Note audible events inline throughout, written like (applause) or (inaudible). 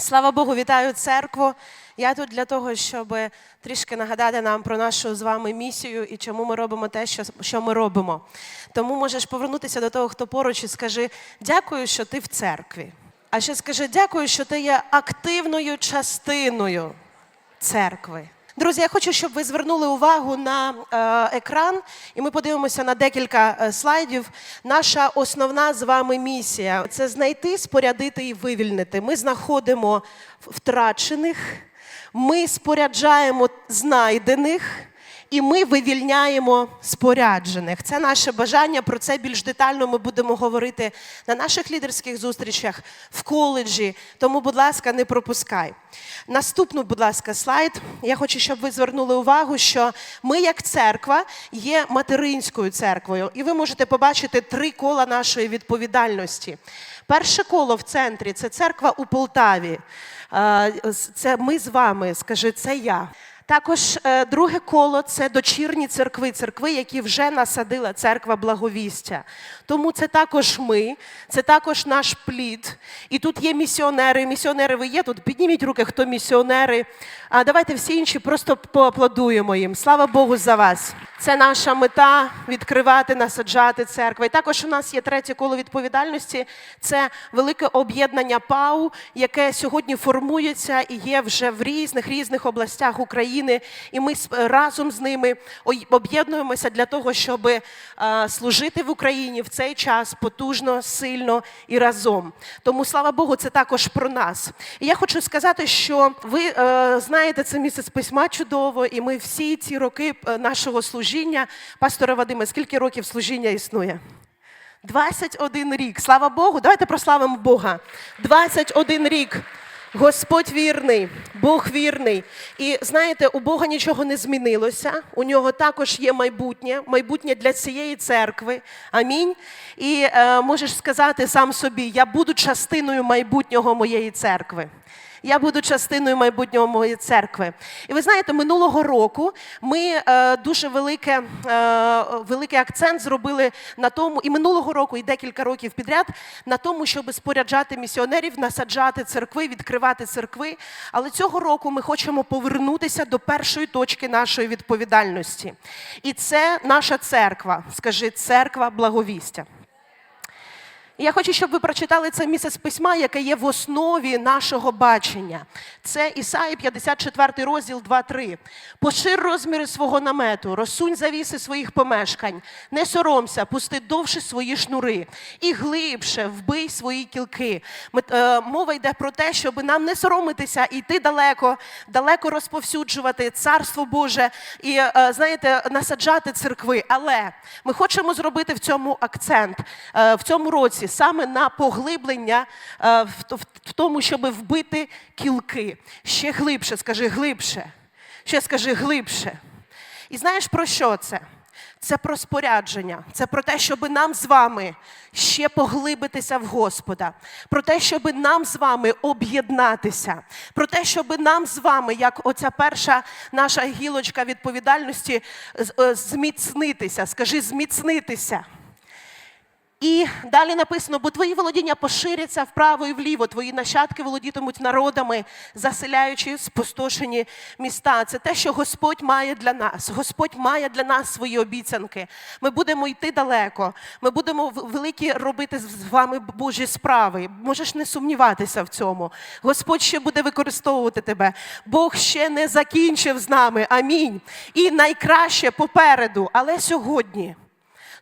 Слава Богу, вітаю церкву. Я тут для того, щоб трішки нагадати нам про нашу з вами місію і чому ми робимо те, що, що ми робимо. Тому можеш повернутися до того, хто поруч, і скажи дякую, що ти в церкві. А ще скажи дякую, що ти є активною частиною церкви. Друзі, я хочу, щоб ви звернули увагу на е, екран, і ми подивимося на декілька е, слайдів. Наша основна з вами місія це знайти, спорядити і вивільнити. Ми знаходимо втрачених, ми споряджаємо знайдених. І ми вивільняємо споряджених. Це наше бажання. Про це більш детально ми будемо говорити на наших лідерських зустрічах в коледжі. Тому, будь ласка, не пропускай. Наступну, будь ласка, слайд. Я хочу, щоб ви звернули увагу, що ми, як церква, є материнською церквою, і ви можете побачити три кола нашої відповідальності. Перше коло в центрі це церква у Полтаві. Е, Це ми з вами, скажи, це я. Також е, друге коло це дочірні церкви, церкви, які вже насадила церква благовістя. Тому це також ми, це також наш плід. І тут є місіонери. Місіонери ви є тут. Підніміть руки, хто місіонери. А давайте всі інші просто поаплодуємо їм. Слава Богу за вас. Це наша мета відкривати, насаджати церкви. І також у нас є третє коло відповідальності. Це велике об'єднання ПАУ, яке сьогодні формується і є вже в різних різних областях України. І ми разом з ними об'єднуємося для того, щоб е, служити в Україні в цей час потужно, сильно і разом. Тому слава Богу, це також про нас. І я хочу сказати, що ви е, знаєте це місце з письма чудово, і ми всі ці роки е, нашого служіння, пасторе Вадиме, скільки років служіння існує? 21 рік. Слава Богу. Давайте прославимо Бога. 21 рік. Господь вірний, Бог вірний. І знаєте, у Бога нічого не змінилося. У нього також є майбутнє, майбутнє для цієї церкви. Амінь. І е, можеш сказати сам собі: я буду частиною майбутнього моєї церкви. Я буду частиною майбутнього моєї церкви. І ви знаєте, минулого року ми е, дуже велике, е, великий акцент зробили на тому, і минулого року, і декілька років підряд, на тому, щоб споряджати місіонерів, насаджати церкви, відкривати церкви. Але цього року ми хочемо повернутися до першої точки нашої відповідальності. І це наша церква. Скажи, церква благовістя. Я хочу, щоб ви прочитали це місце з письма, яке є в основі нашого бачення. Це Ісаї 54 розділ 2-3. Пошир розміри свого намету, розсунь завіси своїх помешкань, не соромся, пусти довше свої шнури і глибше вбий свої кілки. Е, Мова йде про те, щоб нам не соромитися йти далеко, далеко розповсюджувати царство Боже і е, знаєте, насаджати церкви. Але ми хочемо зробити в цьому акцент е, в цьому році саме на поглиблення е, в тому, щоб вбити кілки. Ще глибше, скажи глибше. Ще скажи глибше. І знаєш про що це? Це про спорядження, це про те, щоб нам з вами ще поглибитися в Господа, про те, щоб нам з вами об'єднатися, про те, щоб нам з вами, як оця перша наша гілочка відповідальності, е, зміцнитися. Скажи, зміцнитися. І далі написано, бо твої володіння поширяться вправо і вліво, твої нащадки володітимуть народами, заселяючи спустошені міста. Це те, що Господь має для нас. Господь має для нас свої обіцянки. Ми будемо йти далеко. Ми будемо великі робити з вами Божі справи. Можеш не сумніватися в цьому. Господь ще буде використовувати тебе. Бог ще не закінчив з нами. Амінь. І найкраще попереду, але сьогодні.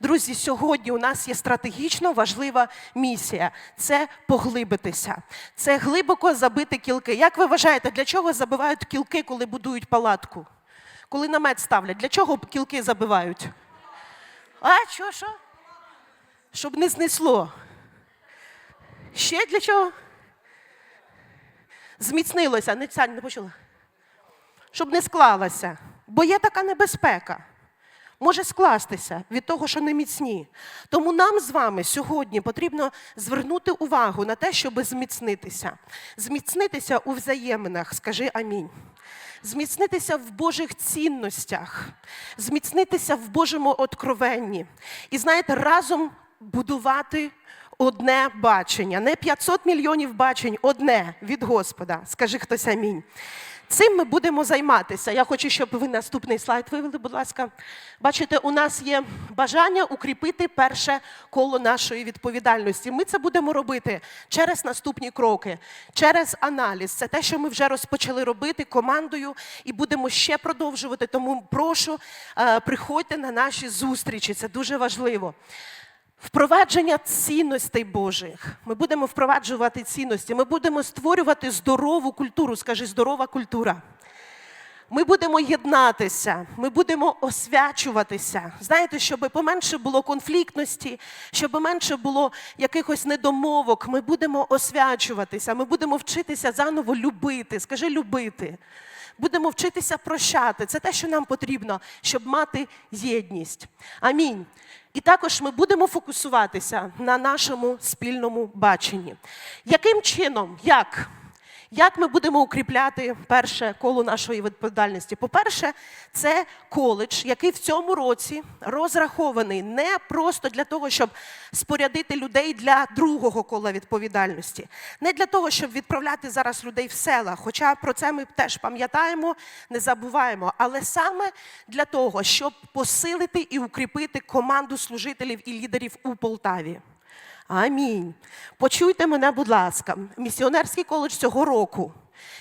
Друзі, сьогодні у нас є стратегічно важлива місія це поглибитися, це глибоко забити кілки. Як ви вважаєте, для чого забивають кілки, коли будують палатку? Коли намет ставлять, для чого кілки забивають? А що, що? Щоб не знесло. Ще для чого? Зміцнилося, не не почула. Щоб не склалося. Бо є така небезпека може скластися від того, що не міцні. Тому нам з вами сьогодні потрібно звернути увагу на те, щоб зміцнитися. Зміцнитися у взаєминах, скажи амінь. Зміцнитися в Божих цінностях, зміцнитися в Божому откровенні. І знаєте, разом будувати одне бачення, не 500 мільйонів бачень, одне від Господа. Скажи хтось амінь. Цим ми будемо займатися. Я хочу, щоб ви наступний слайд вивели, будь ласка. Бачите, у нас є бажання укріпити перше коло нашої відповідальності. Ми це будемо робити через наступні кроки, через аналіз. Це те, що ми вже розпочали робити командою і будемо ще продовжувати. Тому прошу, е, приходьте на наші зустрічі. Це дуже важливо. Впровадження цінностей Божих. Ми будемо впроваджувати цінності. Ми будемо створювати здорову культуру. Скажи, здорова культура. Ми будемо єднатися, ми будемо освячуватися. Знаєте, щоб поменше було конфліктності, щоб менше було якихось недомовок. Ми будемо освячуватися, ми будемо вчитися заново любити. Скажи любити. Будемо вчитися прощати. Це те, що нам потрібно, щоб мати єдність. Амінь. І також ми будемо фокусуватися на нашому спільному баченні. Яким чином? Як? Як ми будемо укріпляти перше коло нашої відповідальності? По-перше, це коледж, який в цьому році розрахований не просто для того, щоб спорядити людей для другого кола відповідальності, не для того, щоб відправляти зараз людей в села. Хоча про це ми теж пам'ятаємо, не забуваємо, але саме для того, щоб посилити і укріпити команду служителів і лідерів у Полтаві. Амінь. Почуйте мене, будь ласка, місіонерський коледж цього року.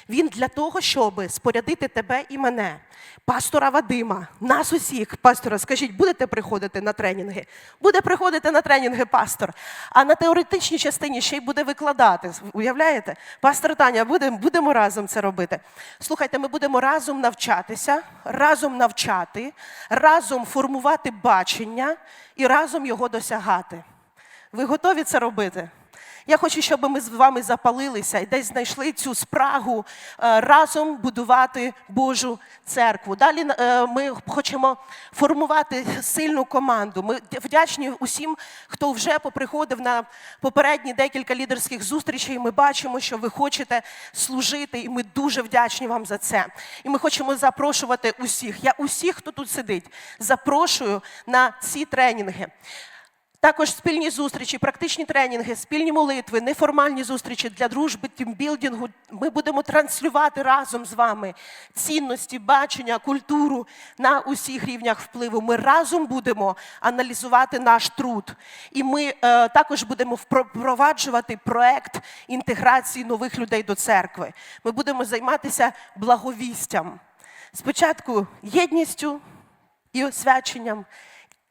Він для того, щоб спорядити тебе і мене, пастора Вадима, нас усіх. Пастора, скажіть, будете приходити на тренінги? Буде приходити на тренінги пастор. А на теоретичній частині ще й буде викладати. Уявляєте? Пастор Таня, будемо, будемо разом це робити. Слухайте, ми будемо разом навчатися, разом навчати, разом формувати бачення і разом його досягати. Ви готові це робити? Я хочу, щоб ми з вами запалилися і десь знайшли цю спрагу е, разом будувати Божу церкву. Далі е, ми хочемо формувати сильну команду. Ми вдячні усім, хто вже поприходив на попередні декілька лідерських зустрічей. Ми бачимо, що ви хочете служити, і ми дуже вдячні вам за це. І ми хочемо запрошувати усіх. Я усіх, хто тут сидить, запрошую на ці тренінги. Також спільні зустрічі, практичні тренінги, спільні молитви, неформальні зустрічі для дружби, тімбілдингу. Ми будемо транслювати разом з вами цінності, бачення, культуру на усіх рівнях впливу. Ми разом будемо аналізувати наш труд. І ми е, також будемо впроваджувати проект інтеграції нових людей до церкви. Ми будемо займатися благовістям. Спочатку єдністю і освяченням.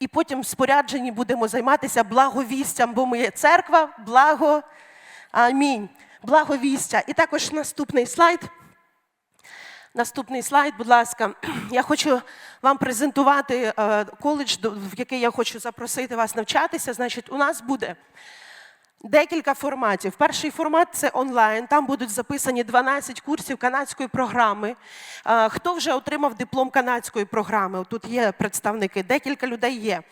І потім споряджені будемо займатися благовістям, бо ми є церква, благо. Амінь. Благовістя. І також наступний слайд. Наступний слайд, будь ласка. Я хочу вам презентувати е, коледж, в який я хочу запросити вас навчатися. Значить, у нас буде Декілька форматів. Перший формат це онлайн. Там будуть записані 12 курсів канадської програми. Е, Хто вже отримав диплом канадської програми? Тут є представники, декілька людей є.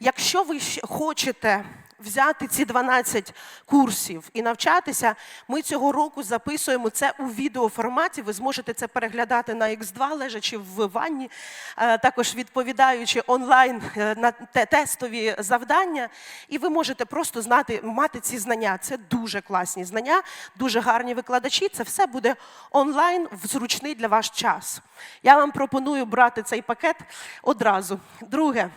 Якщо ви хочете взяти ці 12 курсів і навчатися, ми цього року записуємо це у відеоформаті. Ви зможете це переглядати на X2, лежачи в ванні, е, також відповідаючи онлайн е, на тестові завдання. І ви можете просто знати, мати ці знання. Це дуже класні знання, дуже гарні викладачі. Це все буде онлайн в зручний для вас час. Я вам пропоную брати цей пакет одразу. Друге.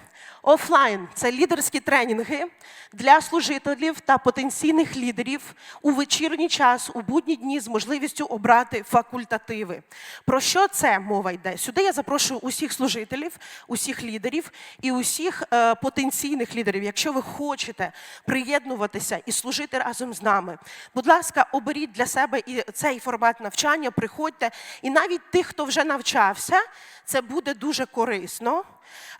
Офлайн це лідерські тренінги для служителів та потенційних лідерів у вечірній час, у будні дні з можливістю обрати факультативи. Про що це мова йде? Сюди я запрошую усіх служителів, усіх лідерів і усіх е, потенційних лідерів. Якщо ви хочете приєднуватися і служити разом з нами, будь ласка, оберіть для себе і цей формат навчання, приходьте. І навіть тих, хто вже навчався, це буде дуже корисно.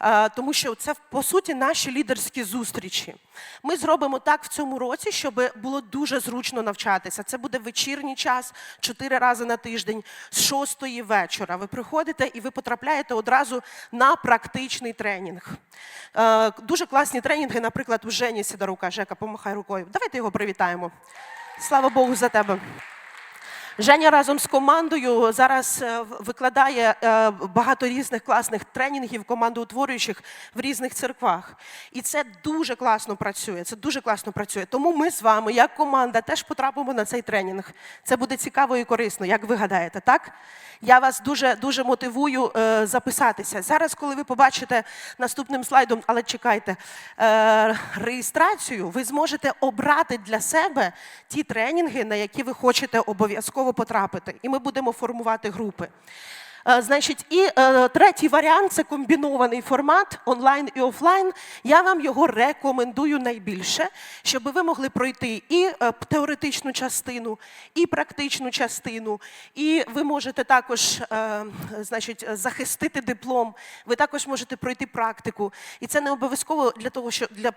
Е, тому що це по суті наші лідерські зустрічі. Ми зробимо так в цьому році, щоб було дуже зручно навчатися. Це буде вечірній час, чотири рази на тиждень, з шостої вечора. Ви приходите і ви потрапляєте одразу на практичний тренінг. Е, Дуже класні тренінги, наприклад, у Жені Сидорука. Жека, помахай рукою. Давайте його привітаємо. Слава Богу за тебе. Женя разом з командою зараз е, викладає е, багато різних класних тренінгів командоутворюючих в різних церквах. І це дуже класно працює. Це дуже класно працює. Тому ми з вами, як команда, теж потрапимо на цей тренінг. Це буде цікаво і корисно, як ви гадаєте, так? Я вас дуже дуже мотивую е, записатися. Зараз, коли ви побачите наступним слайдом, але чекайте реєстрацію, ви зможете обрати для себе ті тренінги, на які ви хочете обов'язково потрапити. І ми будемо формувати групи. Е, Значить, і е, третій варіант це комбінований формат онлайн і офлайн. Я вам його рекомендую найбільше, щоб ви могли пройти і е, теоретичну частину, і практичну частину, і ви можете також значить, захистити диплом. Ви також можете пройти практику. І це не обов'язково для того, що для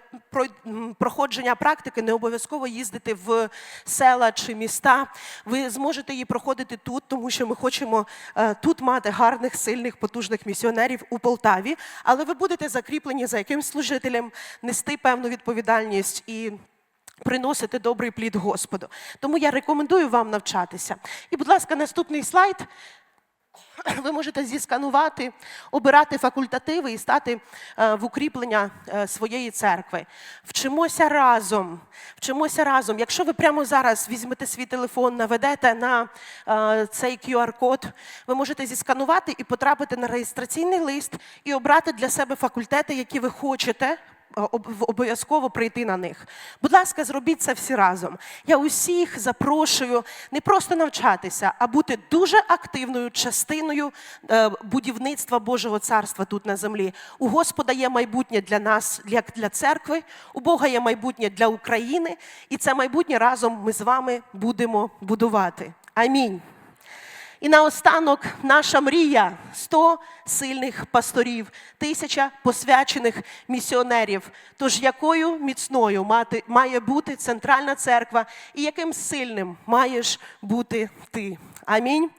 проходження практики не обов'язково їздити в села чи міста. Ви зможете її проходити тут, тому що ми хочемо тут мати гарних, сильних, потужних місіонерів у Полтаві, але ви будете закріплені за якимсь служителем, нести певну відповідальність і. Приносити добрий плід Господу. Тому я рекомендую вам навчатися. І, будь ласка, наступний слайд. (clears throat) Ви можете зісканувати, обирати факультативи і стати е, в укріплення е, своєї церкви. Вчимося разом. Вчимося разом. Якщо ви прямо зараз візьмете свій телефон, наведете на е, цей QR-код, ви можете зісканувати і потрапити на реєстраційний лист і обрати для себе факультети, які ви хочете обов'язково прийти на них. Будь ласка, зробіть це всі разом. Я усіх запрошую не просто навчатися, а бути дуже активною частиною е, будівництва Божого царства тут на землі. У Господа є майбутнє для нас, як для церкви, у Бога є майбутнє для України, і це майбутнє разом ми з вами будемо будувати. Амінь. І наостанок наша мрія 100 сильних пасторів, тисяча посвячених місіонерів. Тож якою міцною мати, має бути центральна церква і яким сильним маєш бути ти? Амінь.